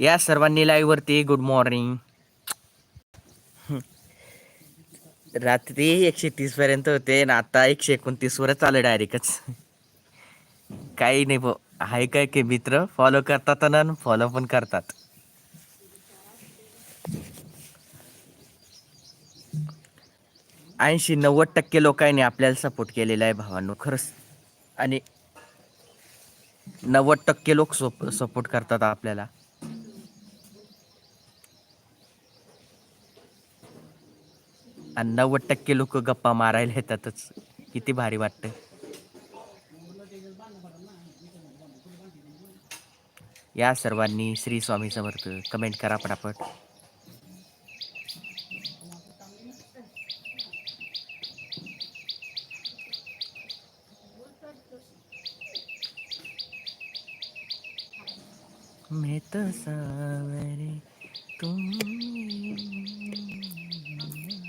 या सर्वांनी लाईव्ह वरती गुड मॉर्निंग रात्री एकशे तीस पर्यंत होते ना आता एकशे एकोणतीसवरच आलं डायरेक्टच काही नाही भाऊ आहे काय की मित्र फॉलो करतात ना फॉलो पण करतात. ऐंशी नव्वद टक्के लोकांनी आपल्याला सपोर्ट केलेला आहे भावांनो खरंच. आणि नव्वद टक्के लोक सपोर्ट करतात आपल्याला. आणि नव्वद टक्के लोक गप्पा मारायला येतातच. किती भारी वाटतं या सर्वांनी श्री स्वामी समर्थ कमेंट करा पटापट. मैं तो सावरे तुम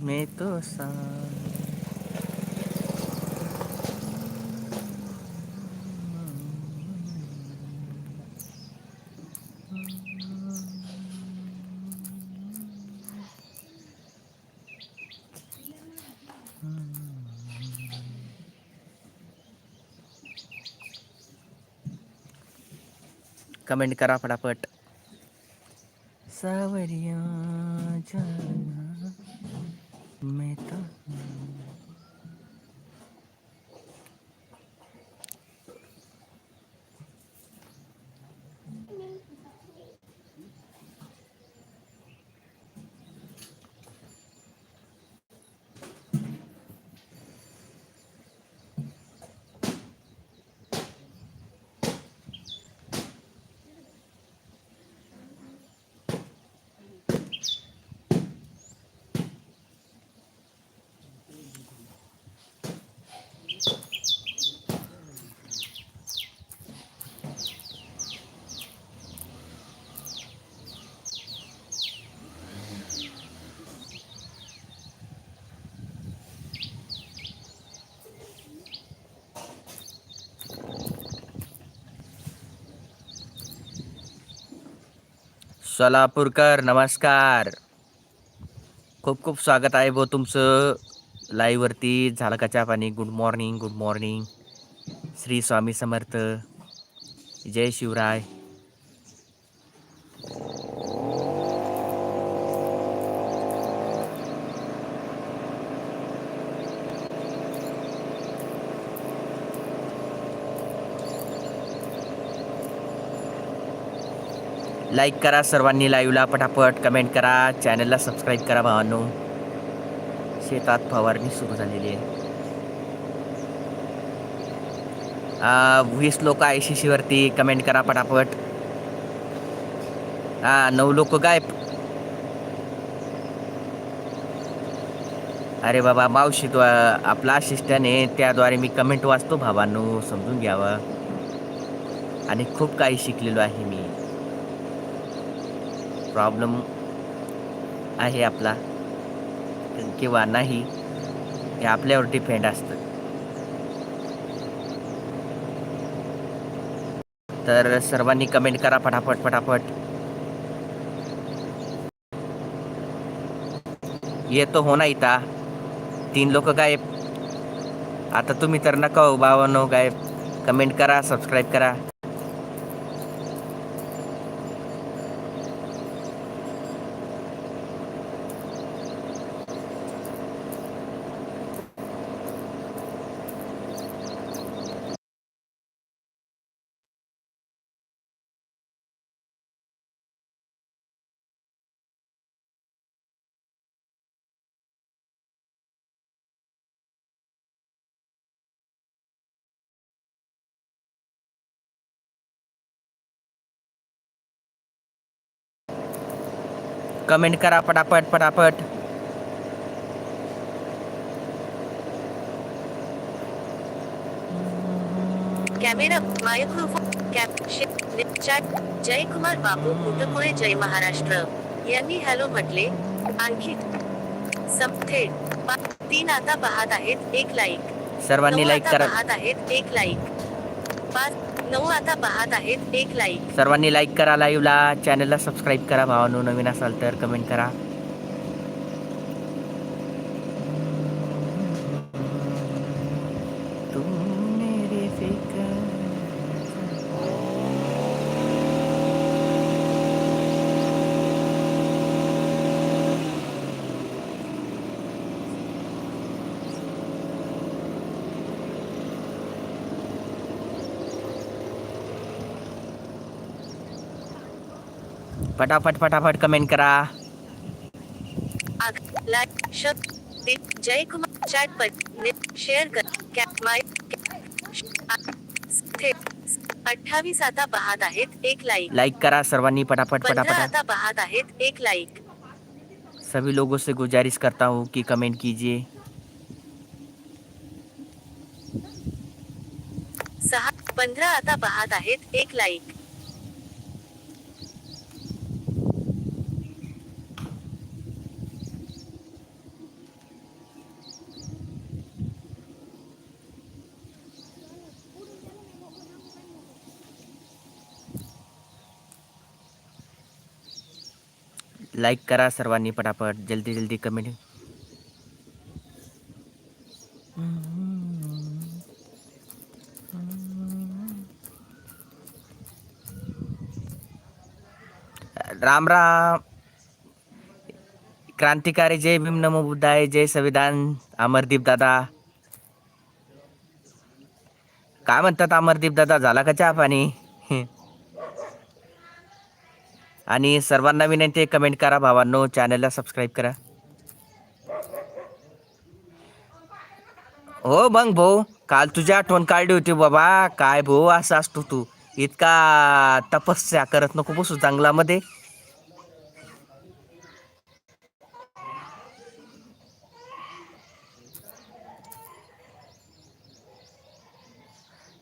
सा मैं तो सा कमेंट करा फटाफट सावरिया जाना मैं तो सोलापूरकर नमस्कार. खूप खूप स्वागत आहे भाऊ तुमचं. लाईव्हवरती झालं का चहा पाणी. Good morning good morning Shri Swami Samarth. जय शिवराय. लाईक करा सर्वांनी लाईव्हला पटापट कमेंट करा चॅनलला सबस्क्राईब करा भावांनो. शेतात फवारणी सुरू झालेली आहे. वीस लोक आय सी सीवरती कमेंट करा पटापट. हा नऊ लोक गायब. अरे बाबा मावशी तो आपला असिस्टंट आहे त्याद्वारे मी कमेंट वाचतो भावांनो समजून घ्यावं. आणि खूप काही शिकलेलो आहे मी. प्रॉब्लेम आहे आपला. किंवा नाही हे आपल्यावर डिपेंड असतं. तर सर्वांनी कमेंट करा फटाफट फटाफट. येतो हो ना इथं. तीन लोक गायब. आता तुम्ही तर नका हो बाबांनो गायब. कमेंट करा सबस्क्राईब करा. कमेंट करा पटापट पटापट camera microphone chat Jaykumar Babu जय महाराष्ट्र यांनी हॅलो म्हटले आणखी तीन आता पाहत आहेत एक लाईक सर्वांनी लाईक करा पाहत आहेत एक लाईक पाच नऊ आता पाहत आहेत. एक लाईक सर्वांनी लाईक करा लाईव्हला चॅनलला सबस्क्राईब करा भावानो. नवीन असाल तर कमेंट करा. पटापट पटापट कमेंट करा. दे जयकुमार चॅट पर शेअर कर कॅप माय थेट अठ्ठावीस आता पाहत आहेत एक लाईक लाइक करा सर्वांनी पटापट पटापट आता पाहत आहेत एक लाईक सभी लोगों से गुजारिश करता हूँ कि कमेंट कीजिए. सहा पंधरा आता पाहत आहेत एक लाईक लाईक करा सर्वांनी पटापट. जल्दी जल्दी कमेंट राम राम. क्रांतिकारी जय भीम नमो बुद्धाय. जय संविधान अमरदीप दादा. काय म्हणतात अमरदीप दादा? झाला का चहा पाणी? आणि सर्वांना विनंती कमेंट करा भावांनो चॅनलला सबस्क्राईब करा. हो मग भाऊ काल तुझी आठवण काढली होती बाबा. काय भाऊ असं असतो तू. इतका तपस्या करत नको बसू जंगलामध्ये.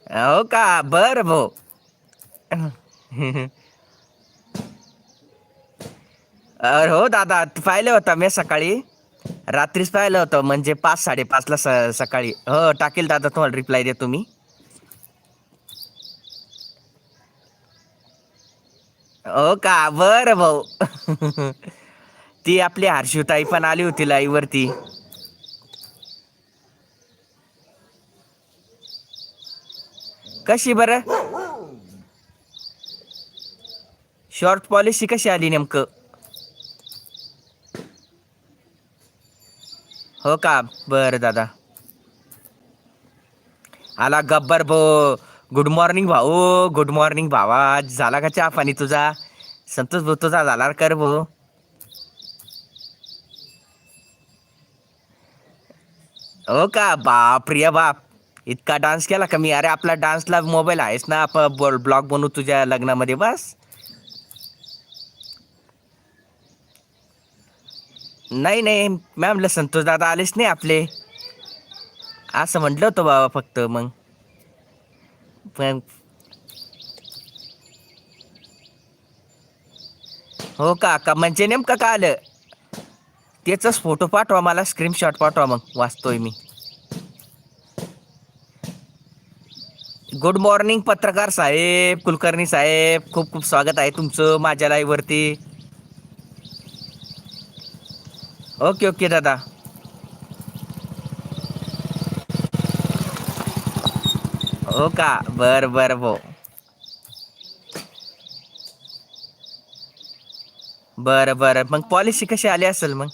हो का? बर भाऊ. अरे हो दादा पाहिलं होतं मी सकाळी? रात्रीच पाहिलं होतं म्हणजे पाच साडेपाचला स सकाळी. हो टाकेल दादा तुम्हाला रिप्लाय देतो मी. हो का? बरं भाऊ. ती आपली हर्षुताई पण आली होती लाईव्ह वरती कशी बरं? शॉर्ट पॉलिसी कशी आली नेमकं? हो का? बरं दादा. आला गब्बर भो. गुड मॉर्निंग भाऊ. गुड मॉर्निंग भावा. झाला का चहा पाणी तुझा? संतोष भाऊ तुझा झाला कर भाऊ हो का? बाप प्रिया बाप. इतका डान्स केला का मी? अरे आपला डान्सला मोबाईल आहेस ना? आपण ब्लॉग बनवू तुझ्या लग्नामध्ये बस. नाही नाही मॅमला संतोष दादा आलेच नाही आपले. असं म्हटलं होतं बाबा फक्त मग. पण हो का का म्हणजे नेमकं का आलं? त्याचाच फोटो पाठवा मला स्क्रीनशॉट पाठवा मग वाचतोय मी. गुड मॉर्निंग पत्रकार साहेब कुलकर्णी साहेब खूप खूप स्वागत आहे तुमचं माझ्या लाईव्हवरती वरती ओके ओके दादा. हो का? बर बर भो बर बर. मग पॉलिसी कशी आली असेल मग?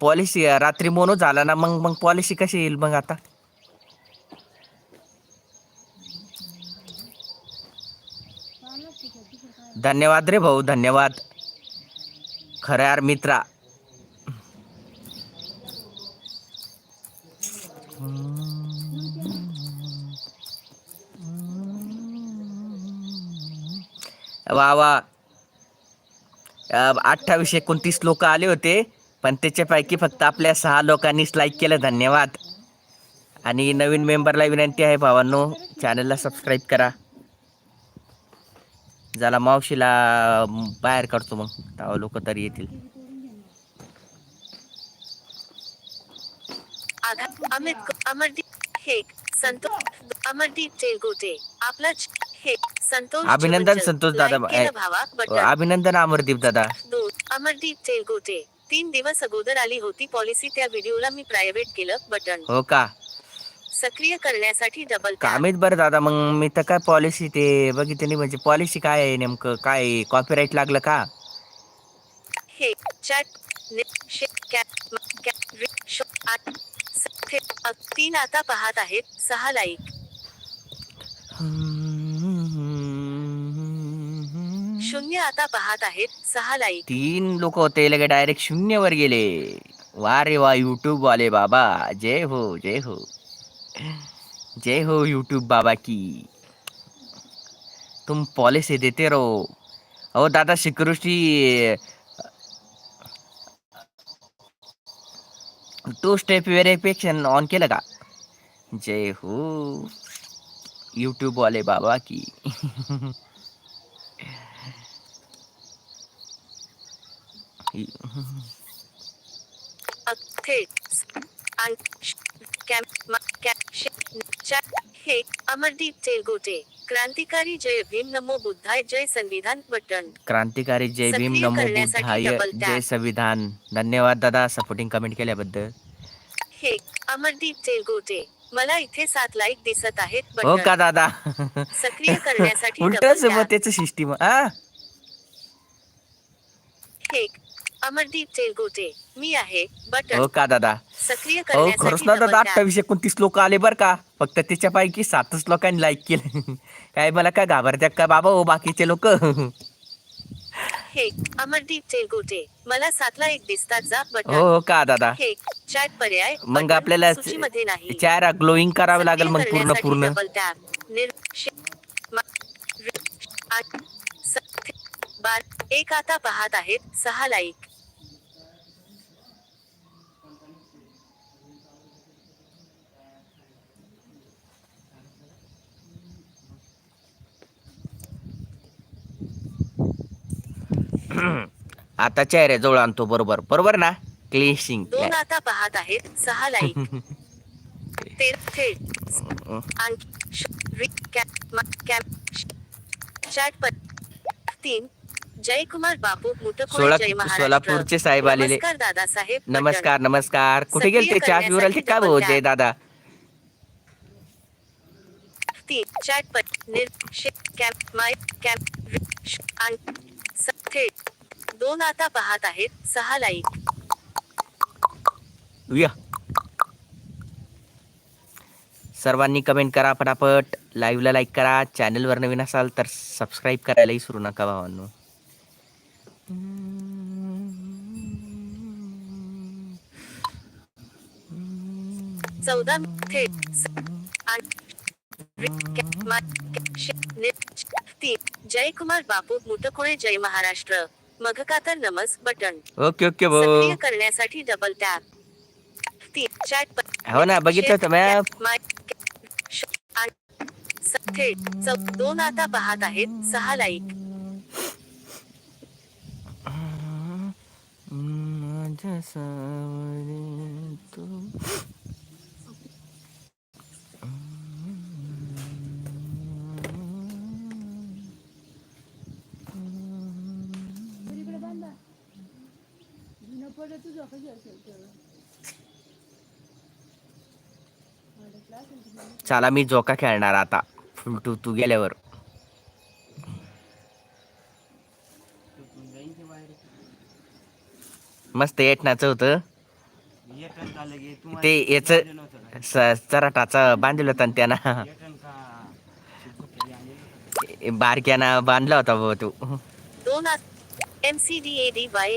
पॉलिसी रात्री मोनो झाला ना मग मग पॉलिसी कशी येईल मग आता? धन्यवाद रे भाऊ धन्यवाद. खरं यार मित्रा. वा वा. अठ्ठावीस एकोणतीस लोक आले होते पण त्याच्यापैकी फक्त आपल्या सहा लोकांनीच लाईक केलं. धन्यवाद. आणि नवीन मेंबरला विनंती आहे भावांनो चॅनलला सबस्क्राईब करा. झाला मावशीला बाहेर काढतो मग. तेव्हा लोक तरी येतील. अमित अमरदीप हेक संतोष अमरदीप तेलगोटे आपला हे संतोष अभिनंदन. संतोष दादा. बटन. अभिनंदन अमरदीप दादा. अमरदीप तेलगोटे तीन दिवस अगोदर आली होती पॉलिसी त्या व्हिडिओला मी प्रायव्हेट केलं बटन. हो का? सक्रिय करण्यासाठी डबल का अमित बरं दादा मग मी तर काय पॉलिसी ते बघितली म्हणजे पॉलिसी काय आहे नेमकं? काय कॉपीराईट लागलं का? हे चॅट तीन आता पाहत आहेत सहा लाईक शून्य आता पाहत आहेत सहा लाईक तीन लोक होते लगे डायरेक्ट शून्यवर गेले. वा रे वा यूट्यूब वाले बाबा. जय हो जय हो. जय हो यूट्यूब बाबा की। तुम पॉलिसी देते रहो। अहो दादा security two step verification on का जय हो यूट्यूब वाले बाबा की। अ- कॅप- हे अमरदीप तेलगोटे क्रांतिकारी जय भीम नमो बुद्धाय जय संविधान बटन क्रांतिकारी जय भीम नमो बुद्धाय जय संविधान धन्यवाद दादा सपोर्टिंग कमेंट केल्याबद्दल हे अमरदीप तेलगोटे मला इथे सात लाईक दिसत आहेत हो का दादा सक्रिय करण्यासाठी उलट double मग त्याचं सिस्टीम हा हे अमरदीप तेलगोटे मी आहे बटन हो का दादा? सक्रिय हो खरंच करण्यासाठी ना double दादा tap. अठ्ठावीस एकोणतीस लोक आले बर का? फक्त त्याच्यापैकी सातच लोकांनी लाईक केलं. काय मला काय घाबरत्या का बाबा हो बाकीचे लोक? हे अमरदीप तेलगोटे मला सातला एक दिसतात जा हो बटन हो का दादा? हे चॅट पर्याय मग बटन आपल्याला सूचीमध्ये नाही. चार ग्लोईंग करावे लागेल मग सक्रिय पूर्ण करण्यासाठी पूर्ण. double tap. निर- शे- मा- रि- आठ- स- थे- बार एक आता पाहत आहेत सहा लाईक आता चेहऱ्याजवळ आणतो बरोबर. बरोबर ना? क्लिशिंग दोन आता पाहत आहेत. सहा लाईक ते थेट. आणखी चॅट पर तीन. जयकुमार बापू महाराष्ट्र सोलापूरचे साहेब आलेले. नमस्कार. नमस्कार नमस्कार. कुठे सक्रिय गेलते? चहा पिऊ राहिले का भाऊ जय दादा? तीन. चॅट पर निर शे कॅप माय श- आण- दोन आता पाहत आहेत सहा लाईक या सर्वांनी कमेंट करा पटापट लाईव्हला लाईक करा चॅनलवर नवीन असाल तर सबस्क्राईब करायलाही विसरू नका भावांनो चौदा थेट स- आण- रि- कॅप- मा- कॅप- शे- निर- श- तीन जयकुमार बापू मुटकुळे जय महाराष्ट्र मघकातर नमस बटन. ओके ओके भाऊ सक्रिय करण्यासाठी डबल टॅप चॅट हो ना बघितलं होतं मॅम दोन आता पाहत आहेत सहा लाईक माझ्या सावरी तू चला मी जोका खेळणार आता. तू तू गेल्यावर. मस्त एटनाचं होतं. ते याच चराटाचा बांधलं होता ना त्यानं. बारक्यानं बांधला होता भाऊ तू.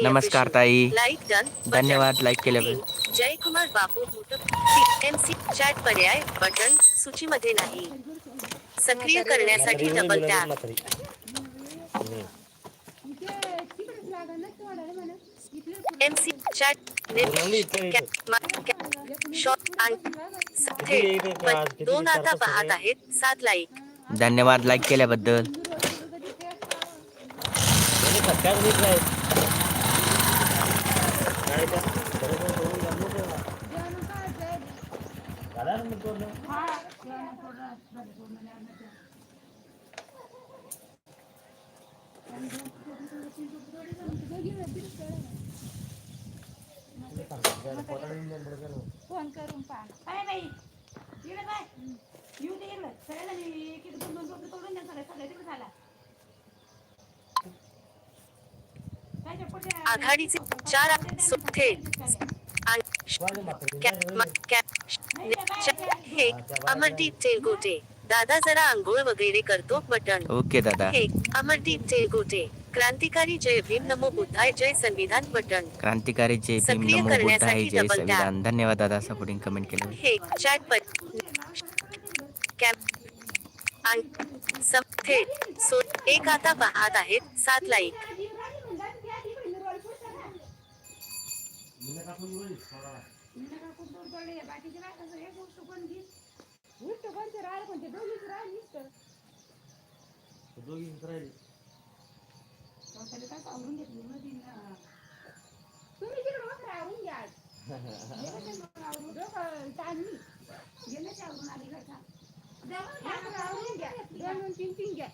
नमस्कार ताई। लाईक डन धन्यवाद लाईक केल्याबद्दल Jaykumar Bapu M C chat पर्याय बटन सूचीमध्ये नाही. सक्रिय करण्यासाठी double tap M C chat shot दोन आता पाहत आहेत. सात लाईक धन्यवाद लाईक केल्याबद्दल. फोन करून पाहा काय बाई येऊ दे सगळ्याला मी एक दोन दोन तोडून द्या सगळ्या सगळ्या तिकडे झाला काय चपटे आघाडीचे चार अमरदीप तेलगोटे दादा जरा आंघोळ वगैरे करतो बटन ओके दादा. हे अमरदीप तेलगोटे क्रांतिकारी जय भीम नमो बुद्धाय जय संविधान बटन क्रांतिकारी जय भीम सक्रिय नमो बुद्धाय करण्यासाठी जय. संविधान. धन्यवाद दादा सपोर्टिंग कमेंट केलं हे चॅट थेट सो एक आता पाहत आहेत सात लाईक बाकीचे काय कसं एक गोष्ट कोण घेईल गोष्ट कोणचं राहिलं कोणते दोघीच राहिलीच तर स्वतःला काय आवरून घेतली मधी ना तुम्ही तिकडे वस्त्र आवरून घ्या आज. गेलं ते मग आवरून. डोकं ताण नाही. गेलं ते आवरून आली का आवरून घ्या. दोन दोन तीन तीन घ्या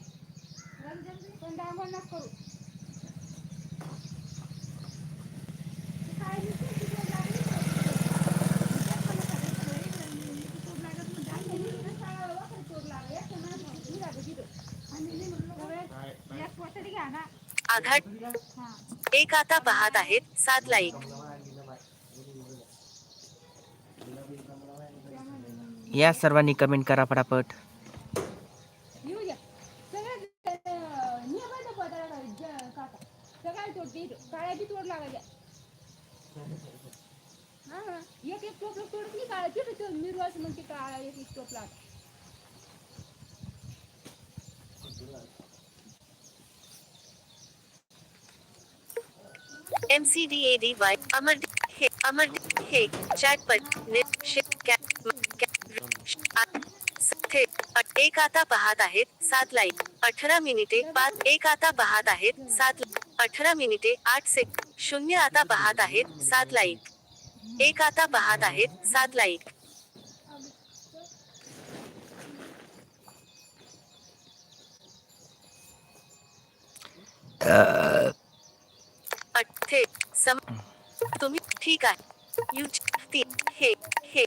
पण डांबण नका करू ते काय नुसतं तिकडे लागली तर. त्यात मला सगळं सगळं इकडे मी चोर लागत नाही. डांबण इकडे सगळं वस्त्र चोर लागलं. एक तर माझं मी राहते तिथं. आणि मी म्हणलं सगळं एक पोटरी घ्या ना आघाड हा एक आता पाहत आहेत सात लाईक. या सर्वांनी कमेंट करा पटापट येऊ द्या सगळ्यात नियमाचं पदार्थ आहे, ज- काका सगळ्याला तोडते इथं. काळ्या बी तोड लागायच्या हा हा एक एक टोपलं तोडत नाही काळ्या तिथं तो मिरवाच मग ते काळा एक एक टोपला M C D A D Y अमर हे अमर हे. चॅट पट एक आता पाहत आहेत सात लाईक अठरा मिनिटे पाच एक आता पाहत आहेत सात अठरा मिनिटे आठ सेक शून्य आता पाहत आहेत सात लाईक एक आता पाहत आहेत सात लाईक uh थेट सम तुम्ही ठीक आहे. यू हे हे